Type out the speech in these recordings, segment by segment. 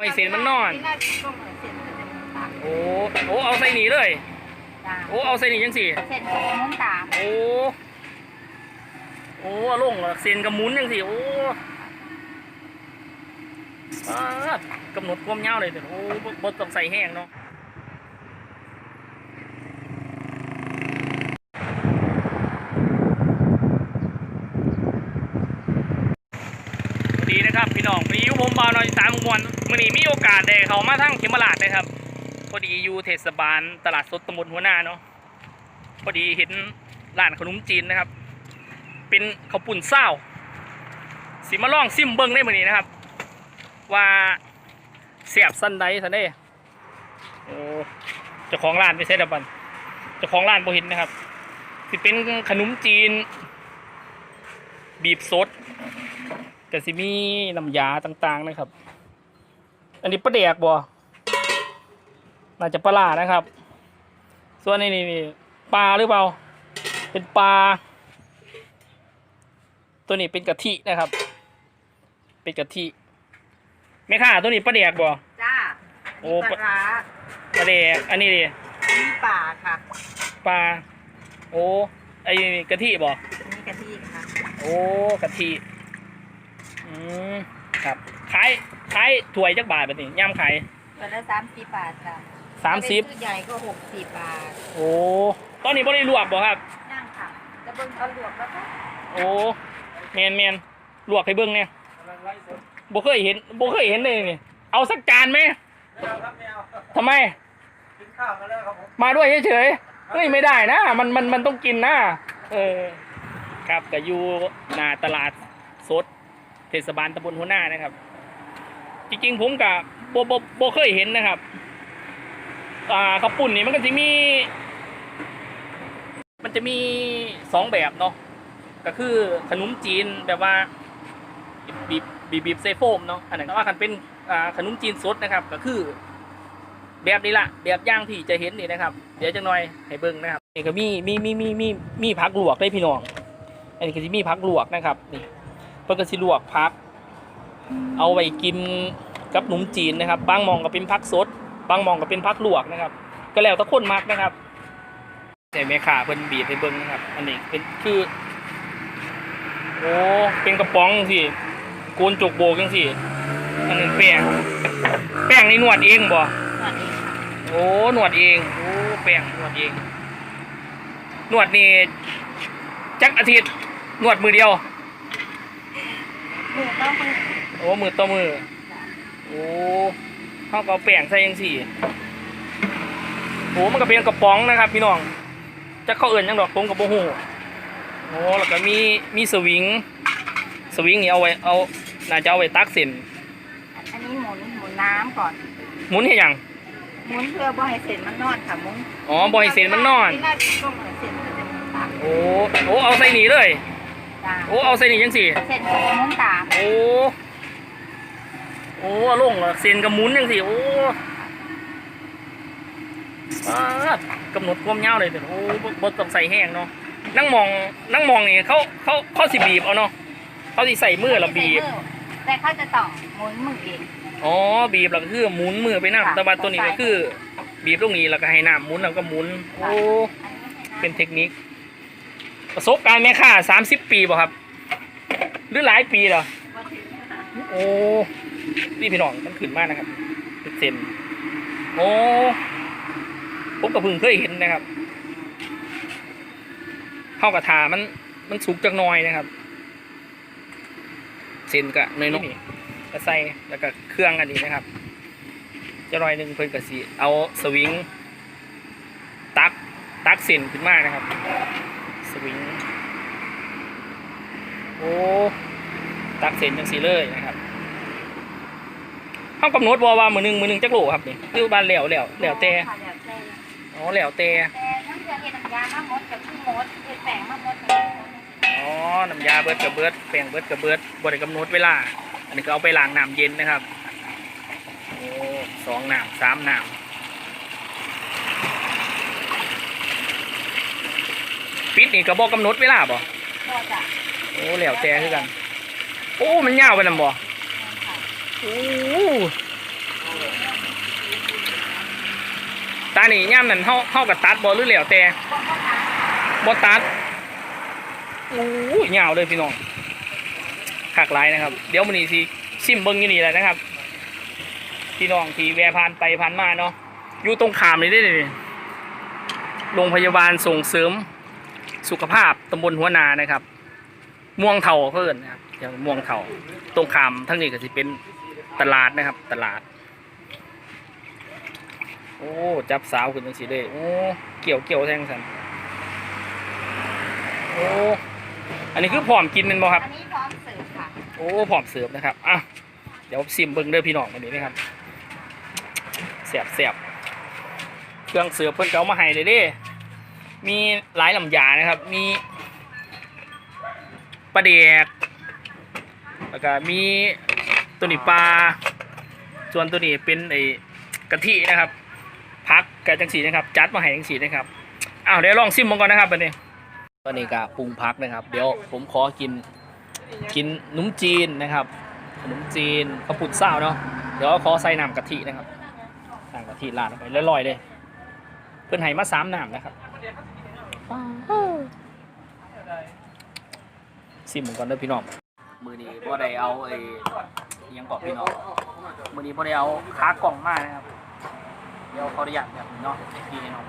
ไอเส้นมันนอนที่น่าจะต้องเอาเส้นมันจะมุนตามโอ้โอ้เอาใส่นี่เลยจ้าโอ้เอาใส่นี่จังสิเส้นมันจะมุนตามโอ้โอ้เอาลงเหรอเส้นกับหมุนจังสิโอ้อ่ากำหนดความยาวเลยเดี๋ยวโอ้บ่บ่ต้องใส่แห้งเนาะสวัสดีนะครับ พี่น้องมีอยู่ผมบาวน้อยสามมวนมื่อนี้มีโอกาสได้เขามาทั้งเขมราชนะครับ พอดีอยู่เทศบาลตลาดสดตำบลหัวหน้าเนาะพอดีเห็นร้านขนมจีนนะครับ เป็นข้าวปุ่นเศร้าสิมาล่องซิมเบิ้งได้มื่อนี้นะครับ ว่าเสียบสั้นไดสันได้โอ้เจ้าของร้านไปใช้ดับบันเจ้าของร้านโบห็นนะครับสิเป็นขนมจีน บีบสด กสิมีน้ำยาต่างๆนะครับ อันนี้ปลาแดกบ่น่าจะปลาร้านะครับ ส่วนนี้นี่นี่ปลาหรือเปล่า เป็นปลา ตัวนี้เป็นกะทินะครับ เป็นกะทิไม่ค่ะตัวนี้ปลาแดกบ่จ้าโอ้มีปลาร้าปลาแดก อันนี้ดิมีป่าค่ะ ปลา โอ้ ไอ้นี่กะทิบ่มีกะทิค่ะ โอ้ กะทิ อืมครับขายขายถ้วยจักบาทแบบนี้ย่ำขายตัวละสามสิบบาทจ้ะสามสิบถ้เป็นชุดใหญ่ก็หกสิบบาทโอ้ตอนนี้บ่ได้ลวกบ่ครับนั่งค่ะจะเบิ่งเขาลวกแล้วก็โอ้แมนแมนลวกให้เบิ่งเนี่ยบ่เคยเห็นบ่เคยเห็นเลยนี่เอาสักจานไหมไม่เอาครับไม่เอาทำไมกินข้าวมาแล้วครับผมมาด้วยเฉยๆเฮ้ยไม่ได้นะ มันมันมันต้องกินนะเออครับก็อยู่หน้าตลาดสด เทศบาลตำบลหัวหน้านะครับ จริงๆผมกับโบโบโบเคยเห็นนะครับ อ่าข้าวปุ้นนี่มันก็จะมี มันจะมีสองแบบเนาะก็คือขนมจีนแบบว่าบีบบีบบีบใส่โฟมเนาะอันนั้นแต่ว่าคันเป็นอ่าขนมจีนสดนะครับ ก็คือ แบบนี้ละแบบย่างที่จะเห็นนี่นะครับ เดี๋ยวจังหน่อยให้เบิ่งนะครับนี่ก็มีมีมีมีมีมีผักลวกได้พี่น้องอันนี้ก็จะมีผักลวกนะครับนี่ พิ่นก็สิลวกผัก เอาไว้กินกับขนมจีนนะครับ บางหมองก็เป็นผักสด บางหมองก็เป็นผักลวกนะครับ ก็แล้วแต่คนมักนะครับแต่แม่ค้าเพิ่นบีบให้เบิ่งนะครับ อันนี้เป็นคือ โอ้เป็นกระป๋องสิโกนจกโบกจังสิอันนี้แป้งแป้งนี่นวดเองบ่สวัสดีค่ะโอ้หนวดเองโอ้แป้งหนวดเองหนวดนี่จักอาทิตย์หนวดมือเดียว มือต้องมือโอ้มือต่อมือ โอ้เขาก็เอาแป้งใส่ยังสี่โอ้มันก็เป็นกระป๋องนะครับพี่น้องจะเข้าเอื่นยังดอกตรงกับโบหูโอ้แล้วก็มีมีสวิง สวิงนี่เอาไว้เอาน่าจะเอาไว้ตักเส้นอันนี้หมุนหมุนน้ำก่อน หมุนให้หยังหมุนเพื่อบ่ให้เส้นมันนอนค่ะหมุนอ๋อบ่ให้เส้นมันนอนที่น่าจะต้องเอาเส้นมันจะมุนตามโอ้โอ้เอาใส่นี่เลย จ้าโอ้เอาใส่นี่ยังสี่ เส้นมันจะมุนตามโอ้ โอ้เอาลงเหรอเซนกับหมุนยังสิโอ้อ่ากำหนดความยาวเลยเดี๋ยวโอ้บ่บ่ต้องใส่แห้งเนาะนั่งมองนั่งมองนี่เขาเขาเขาสิบีบเอาเนาะเขาสิใส่มือแล้วบีบ แต่เขาจะต้องหมุนมือเอง อ๋อบีบแล้วก็คือหมุนมือไปน้ำค่ะ แต่ว่าตัวนี้ก็คือ บีบตรงนี้แล้วก็ให้น้ำหมุนแล้วก็หมุน โอ้เป็นเทคนิค ประสบการณ์แม่ค้าสามสิบปีบ่ครับ หรือหลายปีเหรอโอ้นี่พี่น้องมันขึ้นมากนะครับเป็นเซนโอ้ผมก็เพิ่งเคยเห็นนะครับเข้ากระทามันมันสุกจักหน้อยนะครับเซนก็น้อยๆก็ใส่แล้วก็เครื่องอันนี้นะครับ จะหน่อยหนึ่งเพิ่นก็สิเอาสวิง ตักตักเซนขึ้นมานะครับส วิงโอ้ตักเซนจังสีเลยนะครับเขากำหนดว่าว่ามือหนึ่งมือหนึ่งจักโลครับนี่คือบ้านแล้วแล้วแล้วแต่ค่ะแล้วแต่อ๋อแล้วแต่แต่น้ำเกลือเห็ดน้ำยามะมดกับขี้มดเห็ดแป้งมะมดอ๋อน้ำยาเบิดกับเบิดแป้งเบิดกับเบิดบริกำหนดเวลา อันนี้ก็เอาไปล้างน้ำเย็นนะครับโอ้สองน้ำสามน้ำ ปิดนี่กระบอกกำหนดเวลาบ่ก็จะโอ้แล้วแต่คือกัน โอ้มันยาวไปนำบ่โอ้ตานี่ย่ามนั่นเฮาเฮาก็ตัดบ่หรือแล้วแต่บ่ตัดโอ้ยาวเลยพี่น้องหักหลายนะครับ เดี๋ยวมื้อนี้สิซิมเบิ่งอยู่นี่แหละนะครับ พี่น้องที่แวะผ่านไปผ่านมาเนาะอยู่ตรงขามนี่ได้เลยโรงพยาบาลส่งเสริม สุขภาพตำบลหัวนานะครับม่วงเถาเพิ่นนะครับอย่างม่วงเถาตรงขามทั้งนี้ก็สิเป็นตลาดนะครับ ตลาด โอ้จับสาวขึ้นจังสีเลยโอ้เกี่ยวเกี่ยวแทงสันโอ้อันนี้คือพร้อมกินแมันบ่ครับอันนี้พร้อมเสิร์ฟค่ะโอ้พร้อมเสิร์ฟนะครับอะเดี๋ยวซิมเบิ้งเด้อพี่น้องวันนี้นะครับเสียบเสียบเครื่องเสิร์ฟเพิ่นเก่ามาให้เลยเด้ มีหลายลำยานะครับ มีปลาเดกแล้วก็มีตัวนี้ปลา ส่วนตัวนี้เป็นไอ้กะทินะครับ พักกับจังสีนะครับ จัดมาให้จังสีนะครับ อ้าวเดี๋ยวลองซิมมันก่อนนะครับวันนี้ตอนนี้ก็ปรุงพักนะครับ เดี๋ยวผมขอกินกินขนมจีนนะครับขนมจีนข้าวปุ้นเศร้าเนาะเดี๋ยวขอใส่น้ำกะทินะครับน้ำกะทิราดลงไปลอยๆเลย เพื่อนให้มาสามน้ำนะครับ ซิมเหมือนกันเด้อพี่น้องมือนี้พ่ได้เอาไอ้ยังกอบพี่น้องมือนี้พ่ได้เอาขากล่องมานะครับเดี๋ยวเขาได้อยากแบบนี้เนาะพี่น้อง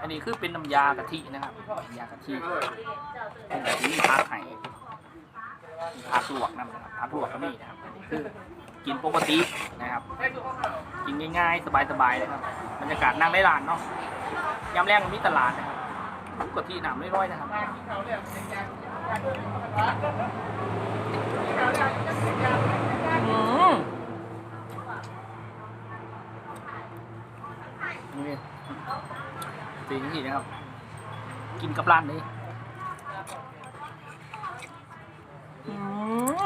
อันนี้คือเป็นน้ำยากะทินะครับน้ำยากะทิเป็นแบบนี้พักไห้ผักลวกนะครับผักลวกก็มีนะครับคือ กินปกตินะครับ กินง่ายๆ สบายๆนะครับบรรยากาศนั่งได้ร้านเนาะยามแรงมีตลาดนะครับลูกกะทิหนามร้อยๆนะครับอืมนี่สีนี้นะครับ กินกับร้านนี้ อื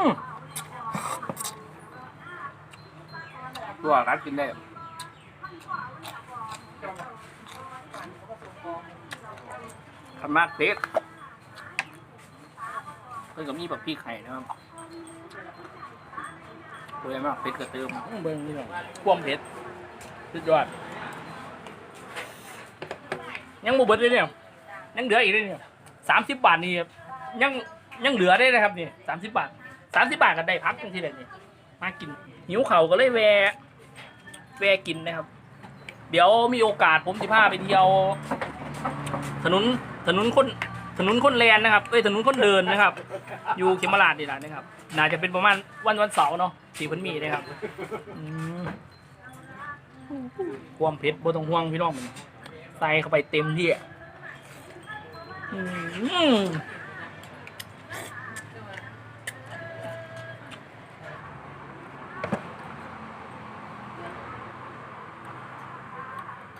ม ตัวรัดกินได้ขมากเด็ดเพิ่นก็มีแบบพี่ไข่นะครับตัวใหญ่มากเผ็ดกระเติมอื้อเบิ้งนี่หน่อยความเผ็ดสุดยอด ยังบ่เบิดเลยเนี่ยยังเหลืออีกเลยเนี่ยสามสิบบาทนี่ยังยังเหลือได้นะครับนี่สามสิบบาทสามสิบาทก็ได้พักจังทีเลยนี่มากินหิวเข่าวก็เลยแวะ แวะกินนะครับ เดี๋ยวมีโอกาสผมสิพาไปเที่ยว ถนนถนนคนถนนคนแลนนะครับเอ้ยถนนคนเดินนะครับ อยู่เขมราชนี่แหละนะครับ น่าจะเป็นประมาณวันวันเสาร์เนาะสีพันมีนะครับอืมความเผ็ดบ่ต้องห่วงพี่น้องมันใส่เข้าไปเต็มที่อืม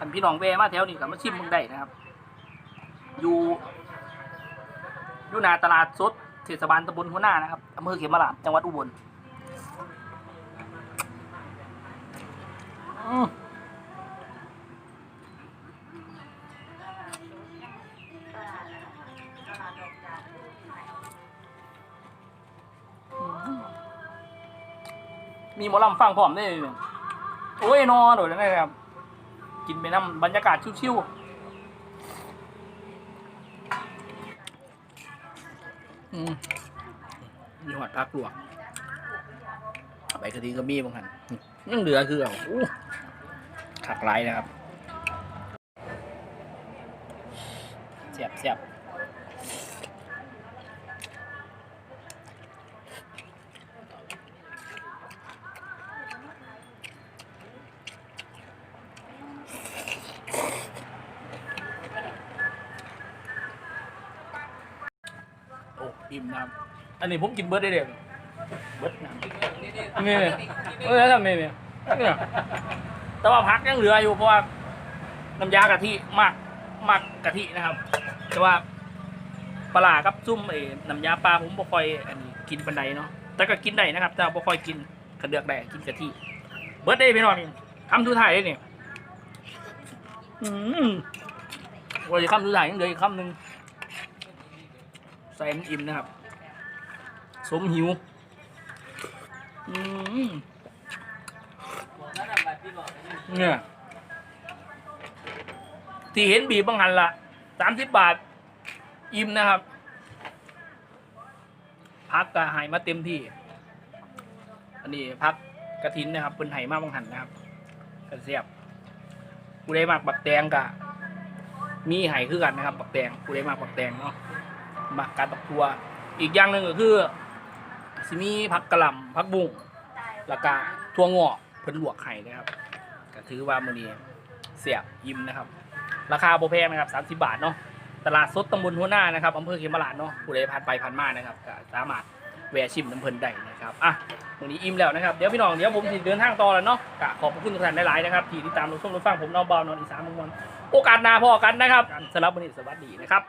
ขันพี่น้องแวมาแถวนี้ก็มาชิมมึงได้นะครับ อยู่อยู่หนาตลาดสดเทศบาลตำบลหัวหน้านะครับอำเภอเขมราชจังหวัดอุบลมมีหมอลำฟังพร้อมได้เลยโอ้ยนอนโดดนะครับ กินไปน้ำบรรยากาศชิวๆอืมมีหอดพักลวกใบกะทิก็มีบางหันยังเหลือคือเอาขักไรนะครับเสียบเสียบโอ้อิ่มนะครับ อันนี้ผมกินเบิร์ดได้เลยเบิร์ดนะนี่เออทำนี่เนี่ยเนี่ยแต่ว่าพักยังเหลืออยู่เพราะว่าน้ำยากะทิมากมากกะทินะครับ แต่ว่าปลาร้ากับซุ่มไอ้น้ำยาปลาผมบ่ค่อยอันนี้กินปันใดเนาะแต่ก็กินได้นะครับ แต่บ่ค่อยกินกระเดือกได้กินกะทิเบิร์ดได้พี่น้องนี่คำสุดท้ายเลยนี่อืมว่าจะคำสุดท้ายยังเหลืออีกคำหนึ่ง ใส่มันอิ่มนะครับ สมหิว อืมเนี่ย ที่เห็นบีบบางหันละสามสิบบาท อิ่มนะครับ พักกระหายมาเต็มที่ อันนี้พักกระถินนะครับเป็นไห่มากบางหันนะครับกระเสียบกูได้มากบักแตงกะมีไห่คือกันนะครับ บักแตงกูได้มากบักแตงเนาะ มักการตักทัว อีกอย่างหนึ่งก็คือสิมีผักกระหล่ำผักบุ้งแล้วก็ทั่วงอกเพิ่นลวกไห่นะครับก็ถือว่ามื้อนี้เสียบยิ้มนะครับ ราคาโบ่แพงนะครับ30 บาทเนาะตลาดสดตำบลหัวหน้านะครับอำเภอเขมราชเนาะผู้ใดผ่านไปผ่านมานะครับก็สามารถแวะชิมน้ำเพลินได้นะครับอะวันนี้อิ่มแล้วนะครับเดี๋ยวพี่น้องเดี๋ยวผมสิเดินทางต่อแล้วเนาะก็ขอบพระคุณทุกท่านหลายๆนะครับที่ติดตามรับชมรับฟังผมนอนเบอลนอนอีสานมงมอนโอกาสหน้าพอกันนะครับสำหรับวันนี้สวัสดีนะครับ